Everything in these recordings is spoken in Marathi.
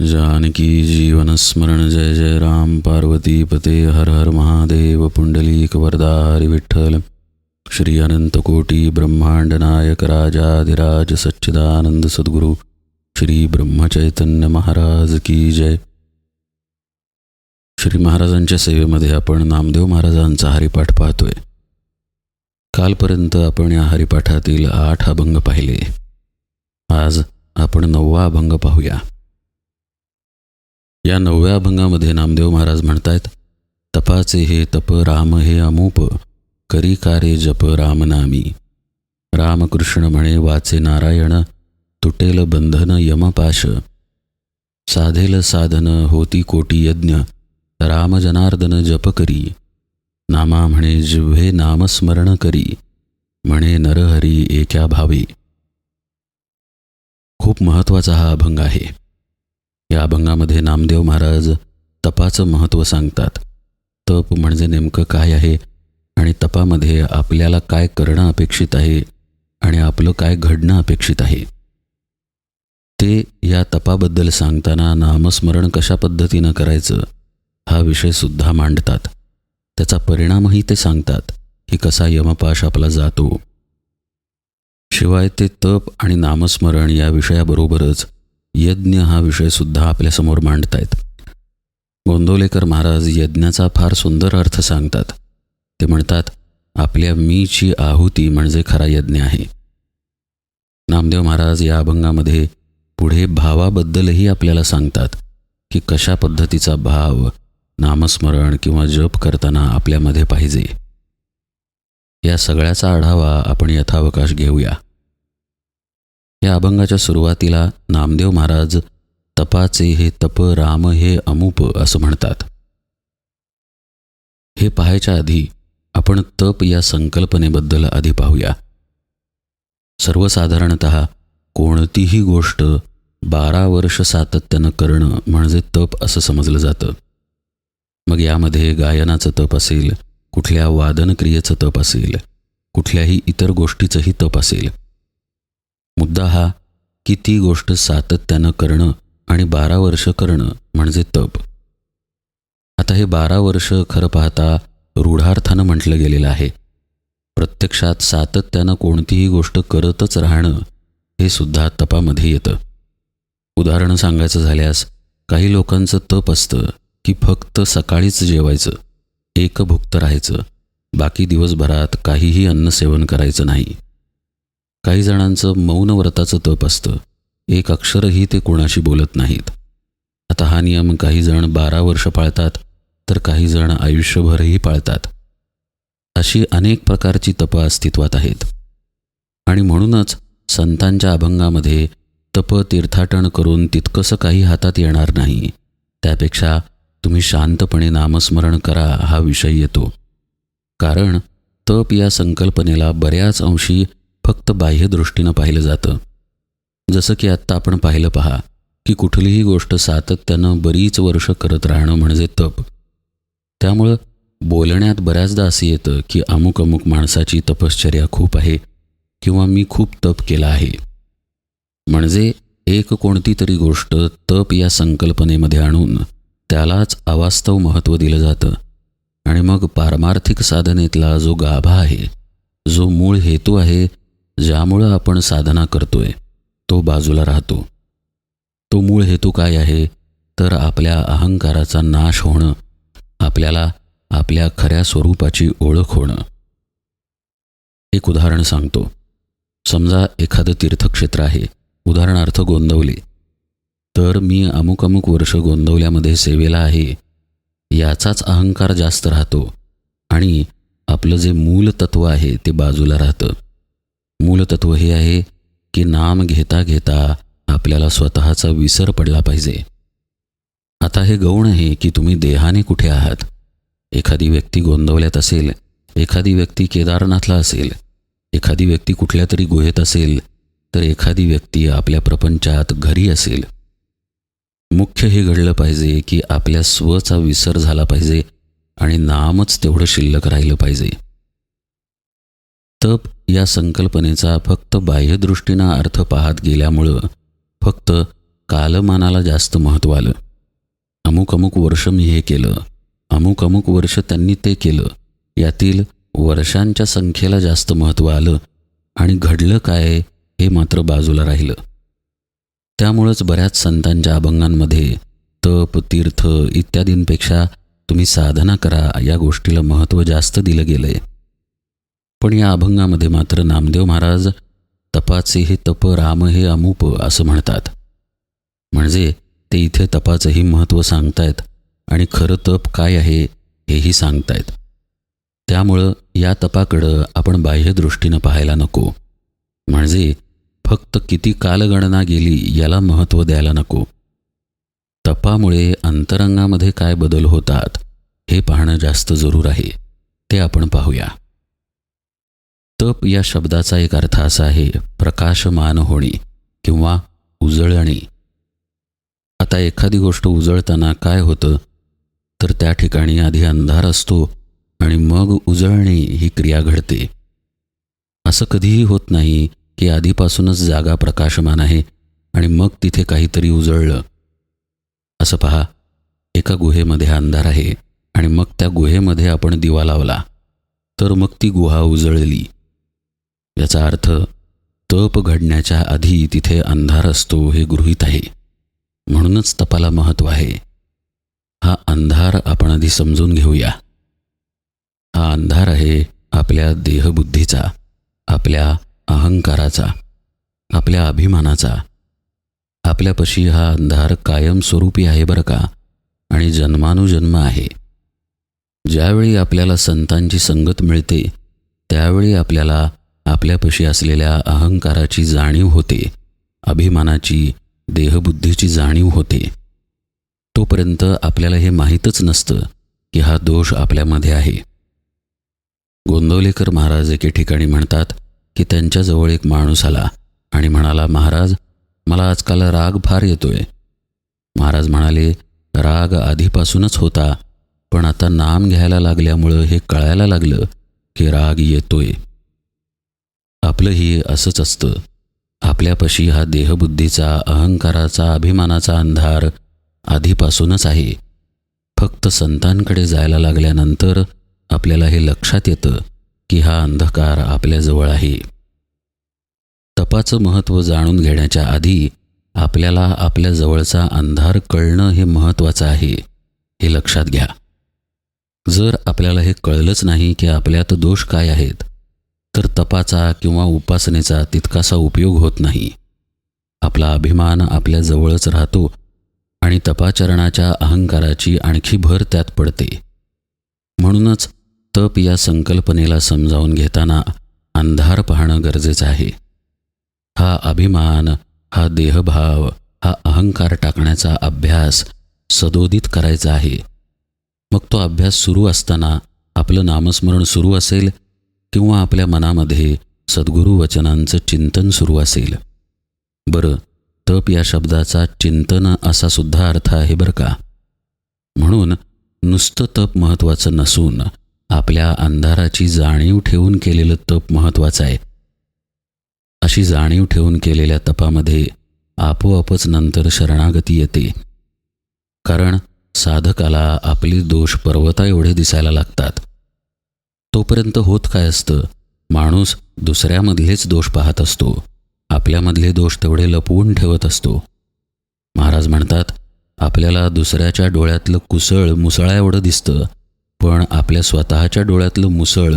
जानकी जीवनस्मरण जय जय राम। पार्वती पते हर हर महादेव। पुंडलीक वरदा विठ्ठल। श्री अनंतकोटी ब्रह्मांड नायक राजाधिराज सच्चिदानंद सद्गुरु। श्री ब्रह्मचैतन्य महाराज की जय। श्री महाराजांच्या सेवेमध्ये आपण नामदेव महाराजांचा हरिपाठ पाहतोय. कालपर्यंत आपण या हरिपाठातील आठ अभंग पाहिले. आज आपण नववा अभंग पाहूया. या नवव्या अभंगामध्ये नामदेव महाराज म्हणतायत तपाचे हे तप राम हे अमूप करी कारे जप रामनामी रामकृष्ण म्हणे वाचे नारायण तुटेल बंधन यमपाश. साधेल साधन होती कोटी यज्ञ राम जनार्दन जप करी. नामा म्हणे जिव्हे नामस्मरण करी म्हणे नरहरी एक्या भावी. खूप महत्त्वाचा हा अभंग आहे. या अभंगामध्ये नामदेव महाराज तपाचं महत्त्व सांगतात. तप म्हणजे नेमकं काय आहे? आणि तपामध्ये आपल्याला काय करणं अपेक्षित आहे? आणि आपलं काय घडणं अपेक्षित आहे? ते या तपाबद्दल सांगताना नामस्मरण कशा पद्धतीनं करायचं? हा विषयसुद्धा मांडतात. त्याचा परिणामही ते सांगतात की कसा यमपाश आपला जातो. शिवाय ते तप आणि नामस्मरण या विषयाबरोबरच यज्ञ हा विषयसुद्धा आपल्यासमोर मांडतायत. गोंदवलेकर महाराज यज्ञाचा फार सुंदर अर्थ सांगतात. ते म्हणतात आपल्या मीची आहुती म्हणजे खरा यज्ञ आहे. नामदेव महाराज या अभंगामध्ये पुढे भावाबद्दलही आपल्याला सांगतात की कशा पद्धतीचा भाव नामस्मरण किंवा जप करताना आपल्यामध्ये पाहिजे. या सगळ्याचा आढावा आपण यथावकाश घेऊया. या अभंगाच्या सुरुवातीला नामदेव महाराज तपाचे हे तप राम हे अमुप असं म्हणतात. हे पाहायच्या आधी आपण तप या संकल्पनेबद्दल आधी पाहूया. सर्वसाधारणत कोणतीही गोष्ट बारा वर्ष सातत्यानं करणं म्हणजे तप असं समजलं जातं. मग यामध्ये गायनाचं तप असेल कुठल्या वादनक्रियेचं तप असेल कुठल्याही इतर गोष्टीचंही तप असेल मुद्दा हा की ती गोष्ट सातत्यानं करणं आणि बारा वर्ष करणं म्हणजे तप. आता हे बारा वर्ष खरं पाहता रूढार्थानं म्हटलं गेलेलं आहे. प्रत्यक्षात सातत्यानं कोणतीही गोष्ट करतच राहणं हे सुद्धा तपामध्ये येतं. उदाहरणं सांगायचं झाल्यास काही लोकांचं तप असतं की फक्त सकाळीच जेवायचं एकभुक्त राहायचं बाकी दिवसभरात काहीही अन्न सेवन करायचं नाही. काही जणांचं मौन व्रताचं तप असतं. एक अक्षरही ते कोणाशी बोलत नाहीत. आता हा नियम काही जण बारा वर्ष पाळतात तर काही जण आयुष्यभरही पाळतात. अशी अनेक प्रकारची तप अस्तित्वात आहेत. आणि म्हणूनच संतांच्या अभंगामध्ये तप तीर्थाटन करून तितकंसं काही हातात येणार नाही. त्यापेक्षा तुम्ही शांतपणे नामस्मरण करा हा विषय येतो. कारण तप या संकल्पनेला बऱ्याच अंशी फक्त बाह्यदृष्टीनं पाहिलं जातं. जसं की आत्ता आपण पाहिलं पहा की कुठलीही गोष्ट सातत्यानं बरीच वर्ष करत राहणं म्हणजे तप. त्यामुळं बोलण्यात बऱ्याचदा असं येतं की अमुक अमुक माणसाची तपश्चर्या खूप आहे किंवा मी खूप तप केला आहे. म्हणजे एक कोणती तरी गोष्ट तप या संकल्पनेमध्ये आणून त्यालाच अवास्तव महत्त्व दिलं जातं. आणि मग पारमार्थिक साधनेतला जो गाभा आहे जो मूळ हेतू आहे ज्यामुळं आपण साधना करतोय तो बाजूला राहतो. तो मूळ हेतू काय आहे? तर आपल्या अहंकाराचा नाश होणं आपल्याला आपल्या खऱ्या स्वरूपाची ओळख होणं. एक उदाहरण सांगतो. समजा एखादं तीर्थक्षेत्र आहे उदाहरणार्थ गोंदवले. तर मी अमुक अमुक वर्ष गोंदवल्यामध्ये सेवेला आहे. याचाच अहंकार जास्त राहतो आणि आपलं जे मूल तत्व आहे ते बाजूला राहतं. मूलतत्व हे आहे की नाम घेता घेता आपल्याला स्वतःचा विसर पडला पाहिजे. आता हे गौण आहे की तुम्ही देहाने कुठे आहात? एखादी व्यक्ती गोंदवल्यात असेल एखादी व्यक्ती केदारनाथला असेल एखादी व्यक्ती कुठल्या तरी गुहेत असेल तर एखादी व्यक्ती आपल्या प्रपंचात घरी असेल. मुख्य हे घडलं पाहिजे की आपल्या स्वचा विसर झाला पाहिजे आणि नामच तेवढं शिल्लक राहिलं पाहिजे. तप या संकल्पनेचा फक्त बाह्यदृष्टीनं अर्थ पाहत गेल्यामुळं फक्त कालमानाला जास्त महत्त्व आलं. अमुक अमुक वर्ष मी हे केलं. अमुक अमुक वर्ष त्यांनी ते केलं. यातील वर्षांच्या संख्येला जास्त महत्त्व आलं आणि घडलं काय हे मात्र बाजूला राहिलं. त्यामुळंच बऱ्याच संतांच्या अभंगांमध्ये तप तीर्थ इत्यादींपेक्षा तुम्ही साधना करा या गोष्टीला महत्त्व जास्त दिलं गेलं आहे पण या अभंगामध्ये मात्र नामदेव महाराज तपाचे हे तप राम हे अमूप असं म्हणतात. म्हणजे ते इथे तपाचंही महत्त्व सांगतायत आणि खरं तप काय आहे हेही सांगतायत. त्यामुळं या तपाकडं आपण बाह्यदृष्टीनं पाहायला नको. म्हणजे फक्त किती कालगणना गेली याला महत्त्व द्यायला नको. तपामुळे अंतरंगामध्ये काय बदल होतात हे पाहणं जास्त जरूर आहे. ते आपण पाहूया. तप या शब्दाचा एक अर्थ असा आहे प्रकाशमान होणे किंवा उजळणे. आता एखादी गोष्ट उजळताना काय होतं? तर त्या ठिकाणी आधी अंधार असतो आणि मग उजळणे ही क्रिया घडते. असं कधीही होत नाही की आधीपासूनच जागा प्रकाशमान आहे आणि मग तिथे काहीतरी उजळलं. असं पहा एका गुहेमध्ये अंधार आहे आणि मग त्या गुहेमध्ये आपण दिवा लावला. तर मग ती गुहा उजळली. याचा अर्थ तप घडण्याच्या आधी तिथे अंधार असतो हे गृहीत आहे. म्हणूनच तपाला महत्त्व आहे. हा अंधार आपण आधी समजून घेऊया. हा अंधार आहे आपल्या देहबुद्धीचा आपल्या अहंकाराचा आपल्या अभिमानाचा. आपल्यापाशी हा अंधार कायमस्वरूपी आहे बरं का? आणि जन्मानुजन्म आहे. ज्यावेळी आपल्याला संतांची संगत मिळते त्यावेळी आपल्याला आपल्यापाशी असलेल्या अहंकाराची जाणीव होते अभिमानाची देहबुद्धीची जाणीव होते. तोपर्यंत आपल्याला हे माहीतच नसतं की हा दोष आपल्यामध्ये आहे. गोंदवलेकर महाराज एके ठिकाणी म्हणतात की त्यांच्याजवळ एक माणूस आला आणि म्हणाला महाराज मला आजकाल राग फार येतोय. महाराज म्हणाले राग आधीपासूनच होता पण आता नाम घ्यायला लागल्यामुळं हे कळायला लागलं की राग येतोय. आपलंही असंच असतं. आपल्यापाशी हा देहबुद्धीचा अहंकाराचा अभिमानाचा अंधार आधीपासूनच आहे. फक्त संतांकडे जायला लागल्यानंतर आपल्याला हे लक्षात येतं की हा अंधकार आपल्याजवळ आहे. तपाचं महत्त्व जाणून घेण्याच्या आधी आपल्याला आपल्या जवळचा अंधार कळणं हे महत्त्वाचं आहे हे लक्षात घ्या. जर आपल्याला हे कळलंच नाही की आपल्यात दोष काय आहेत तर तपाचा किंवा उपासनेचा तितकासा उपयोग होत नाही. आपला अभिमान आपल्या जवळच राहतो आणि तपाचरणाच्या अहंकाराची आणखी भर त्यात पडते. म्हणूनच तप या संकल्पनेला समजावून घेताना अंधार पाहणं गरजेचं आहे. हा अभिमान हा देहभाव हा अहंकार टाकण्याचा अभ्यास सदोदित करायचा आहे. मग तो अभ्यास सुरू असताना आपलं नामस्मरण सुरू असेल किंवा आपल्या मनामध्ये सद्गुरू वचनांचं चिंतन सुरू असेल. बरं तप या शब्दाचा चिंतन असा सुद्धा अर्थ आहे बरं का? म्हणून नुसतं तप महत्त्वाचं नसून आपल्या अंधाराची जाणीव ठेवून केलेलं तप महत्त्वाचं आहे. अशी जाणीव ठेवून केलेल्या तपामध्ये आपोआपच नंतर शरणागती येते. कारण साधकाला आपली दोष पर्वता एवढे दिसायला लागतात. तोपर्यंत होत काय असतं? माणूस दुसऱ्यामधलेच दोष पाहत असतो. आपल्यामधले दोष तेवढे लपवून ठेवत असतो. महाराज म्हणतात आपल्याला दुसऱ्याच्या डोळ्यातलं कुसळ मुसळा एवढं दिसतं पण आपल्या स्वतःच्या डोळ्यातलं मुसळ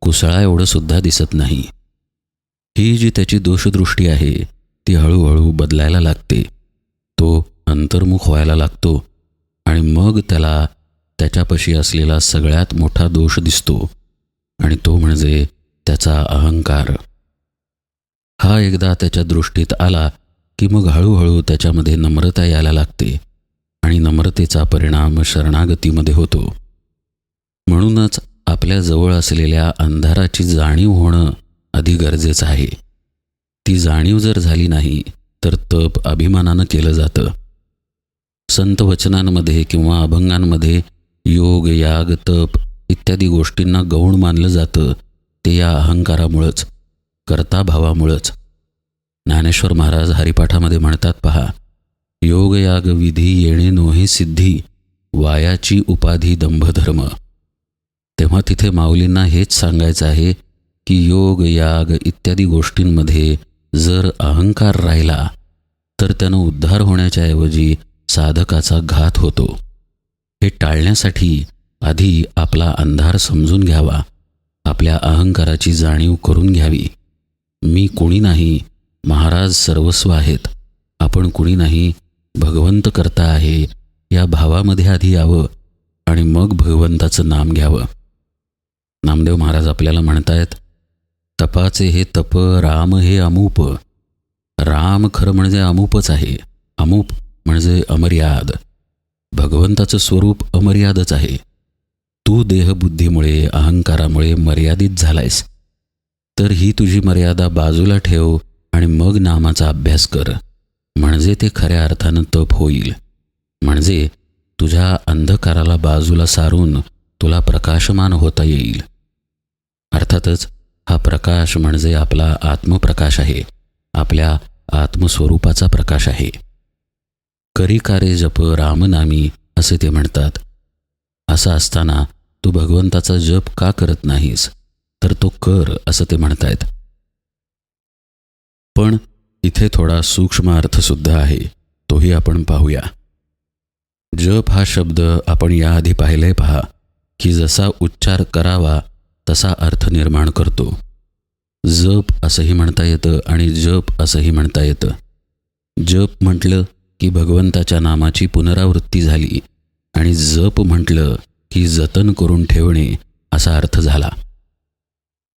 कुसळा एवढं सुद्धा दिसत नाही. ही जी त्याची दोषदृष्टी आहे ती हळूहळू बदलायला लागते. तो अंतर्मुख व्हायला लागतो आणि मग त्याला त्याच्यापाशी असलेला सगळ्यात मोठा दोष दिसतो. आणि तो म्हणजे त्याचा अहंकार. हा एकदा त्याच्या दृष्टीत आला की मग हळूहळू त्याच्यामध्ये नम्रता यायला लागते आणि नम्रतेचा परिणाम शरणागतीमध्ये होतो. म्हणूनच आपल्या जवळ असलेल्या अंधाराची जाणीव होणं अधिक गरजेचं आहे. ती जाणीव जर झाली नाही तर तप अभिमानानं केलं जातं. संत वचनांमध्ये किंवा अभंगांमध्ये योग याग तप इत्यादी गोष्टींना गौण मानलं जातं ते या अहंकारामुळंच कर्ताभावामुळंच. ज्ञानेश्वर महाराज हरिपाठामध्ये म्हणतात पहा योगयाग विधी येणे नोहे सिद्धी वायाची उपाधी दंभधर्म. तेव्हा तिथे माऊलींना हेच सांगायचं आहे की योग याग इत्यादी गोष्टींमध्ये जर अहंकार राहिला तर त्यानं उद्धार होण्याच्या ऐवजी साधकाचा घात होतो. हे टाळण्यासाठी आधी आपला अंधार समजून घ्यावा. आपल्या अहंकाराची जाणीव करून घ्यावी. मी कोणी नाही महाराज सर्वस्व आहेत. आपण कुणी नाही भगवंत करता आहे या भावामध्ये आधी यावं आणि मग भगवंताचं नाम घ्यावं. नामदेव महाराज आपल्याला म्हणतायत तपाचे हे तप राम हे अमूप. राम खरं म्हणजे अमूपच आहे. अमूप म्हणजे अमर्याद. भगवंताचं स्वरूप अमर्यादच आहे. तू देहबुद्धीमुळे अहंकारामुळे मर्यादित झालायस. तर ही तुझी मर्यादा बाजूला ठेव आणि मग नामाचा अभ्यास कर. म्हणजे ते खऱ्या अर्थानं तप होईल. म्हणजे तुझ्या अंधकाराला बाजूला सारून तुला प्रकाशमान होता येईल. अर्थातच हा प्रकाश म्हणजे आपला आत्मप्रकाश आहे. आपल्या आत्मस्वरूपाचा प्रकाश आहे. करिकारे जप रामनामी असे ते म्हणतात. असं असताना तू भगवंताचा जप का करत नाहीस? तर तो कर असं ते म्हणतायत. पण इथे थोडा सूक्ष्म अर्थसुद्धा आहे तोही आपण पाहूया. जप हा शब्द आपण याआधी पाहिले पहा की जसा उच्चार करावा तसा अर्थ निर्माण करतो. जप असंही म्हणता येतं आणि जप असंही म्हणता येतं. जप म्हटलं की भगवंताच्या नामाची पुनरावृत्ती झाली आणि जप म्हटलं ती जतन करून ठेवणे असा अर्थ झाला.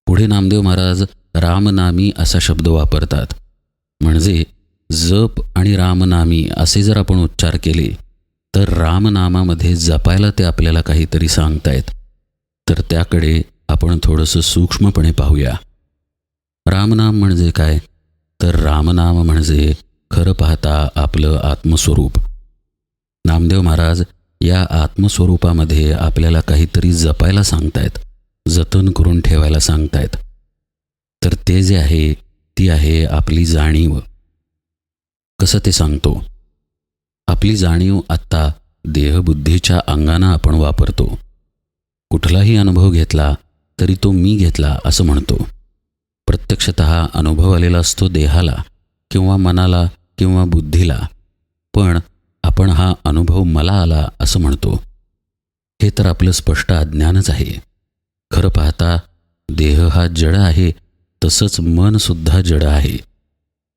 पुढे नामदेव महाराज रामनामी असा शब्द वापरतात. म्हणजे जप आणि रामनामी असे जर आपण उच्चार केले तर रामनामामध्ये जपायला ते आपल्याला काहीतरी सांगतायत. तर त्याकडे आपण थोडंसं सूक्ष्मपणे पाहूया. रामनाम म्हणजे काय? तर रामनाम म्हणजे खरं पाहता आपलं आत्मस्वरूप. नामदेव महाराज या आत्मस्वरूपामध्ये आपल्याला काहीतरी जपायला सांगतायत जतन करून ठेवायला सांगतायत. तर ते जे आहे ती आहे आपली जाणीव. कसं ते सांगतो? आपली जाणीव आत्ता देहबुद्धीच्या अंगानं आपण वापरतो. कुठलाही अनुभव घेतला तरी तो मी घेतला असं म्हणतो. प्रत्यक्षत अनुभव आलेला असतो देहाला किंवा मनाला किंवा बुद्धीला. पण आपण हा अनुभव मला आला असं म्हणतो. हे तर आपलं स्पष्ट अज्ञानच आहे. खरं पाहता देह हा जड आहे तसंच मनसुद्धा जड आहे.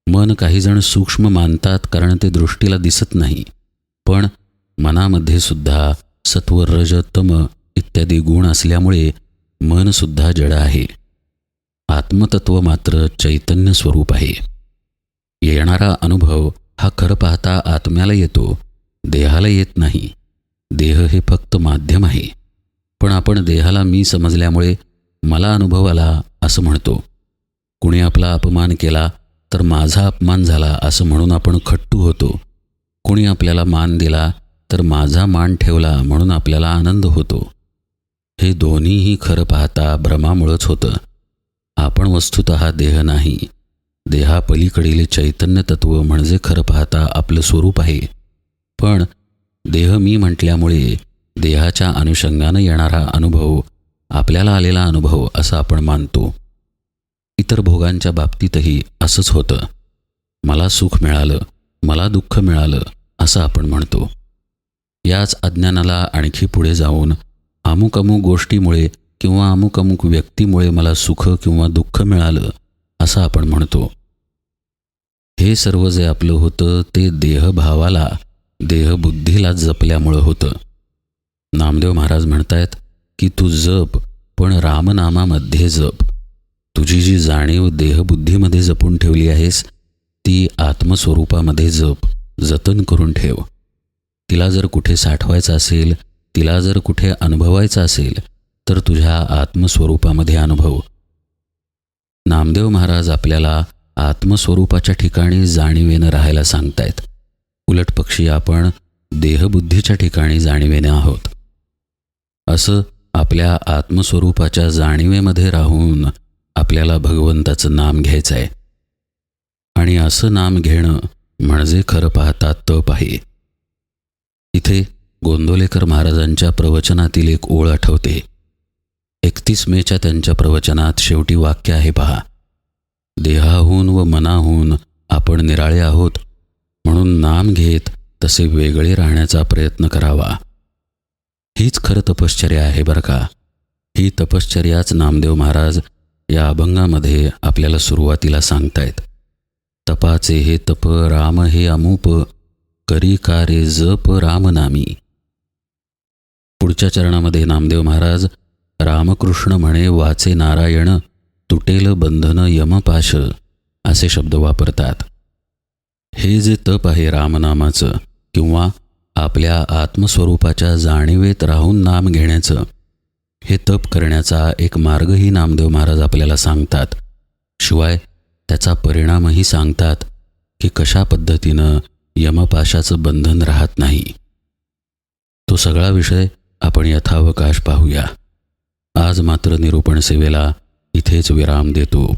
मन काहीजण सूक्ष्म मानतात कारण ते दृष्टीला दिसत नाही. पण मनामध्ये सुद्धा सत्व रज तम इत्यादी गुण असल्यामुळे मनसुद्धा जड आहे. आत्मतत्व मात्र चैतन्य स्वरूप आहे. येणारा अनुभव हा खरं पाहता आत्म्याला येतो. देहाला येत नाही. देह हे फक्त माध्यम आहे. पण आपण देहाला मी समजल्यामुळे मला अनुभव आला असं म्हणतो. कुणी आपला अपमान केला तर माझा अपमान झाला असं म्हणून आपण खट्टू होतो. कुणी आपल्याला मान दिला तर माझा मान ठेवला म्हणून आपल्याला आनंद होतो. हे दोन्हीही खरं पाहता भ्रमामुळंच होतं. आपण वस्तुत देह नाही. देहापलीकडील चैतन्य तत्व म्हणजे खरं पाहता आपलं स्वरूप आहे. पण देह मी म्हटल्यामुळे देहाच्या अनुषंगानं येणारा अनुभव आपल्याला आलेला अनुभव असं आपण मानतो. इतर भोगांच्या बाबतीतही असंच होतं. मला सुख मिळालं मला दुःख मिळालं असं आपण म्हणतो. याच अज्ञानाला आणखी पुढे जाऊन अमुक अमुक गोष्टीमुळे किंवा अमुक अमुक व्यक्तीमुळे मला सुख किंवा दुःख मिळालं असं आपण म्हणतो. हे सर्व जे आपलं होतं ते देहभावाला देहबुद्धीला जपल्यामुळं होतं. नामदेव महाराज म्हणतायत की तू जप पण रामनामामध्ये जप. तुझी जी जाणीव देहबुद्धीमध्ये जपून ठेवली आहेस ती आत्मस्वरूपामध्ये जप जतन करून ठेव. तिला जर कुठे साठवायचं असेल तिला जर कुठे अनुभवायचं असेल तर तुझ्या आत्मस्वरूपामध्ये अनुभव. नामदेव महाराज आपल्याला आत्मस्वरूपाच्या ठिकाणी जाणीवेनं राहायला सांगतायत. उलट पक्षी आपण देहबुद्धीच्या ठिकाणी जाणीवेने आहोत. असं आपल्या आत्मस्वरूपाच्या जाणीवेमध्ये राहून आपल्याला भगवंताचं नाम घ्यायचं आहे आणि असं नाम घेणं म्हणजे खरं पाहता तप आहे. इथे गोंदोलेकर महाराजांच्या प्रवचनातील एक ओळ आठवते. एकतीस मेच्या त्यांच्या प्रवचनात शेवटी वाक्य आहे पहा. देहाहून व मनाहून आपण निराळे आहोत म्हणून नाम घेत तसे वेगळे राहण्याचा प्रयत्न करावा. हीच खरं तपश्चर्या आहे बरं का? ही तपश्चर्याच नामदेव महाराज या अभंगामध्ये आपल्याला सुरुवातीला सांगतायत. तपाचे हे तप राम हे अमूप करी कारे जप रामनामी पुढच्या चरणामध्ये नामदेव महाराज रामकृष्ण म्हणे वाचे नारायण तुटेल बंधन यमपाश असे शब्द वापरतात. हे जे तप आहे रामनामाचं किंवा आपल्या आत्मस्वरूपाच्या जाणीवेत राहून नाम घेण्याचं हे तप करण्याचा एक मार्गही नामदेव महाराज आपल्याला सांगतात. शिवाय त्याचा परिणामही सांगतात की कशा पद्धतीनं यमपाशाचं बंधन राहत नाही. तो सगळा विषय आपण यथावकाश पाहूया. आज मात्र निरूपण सेवेला इथेच विराम देतो.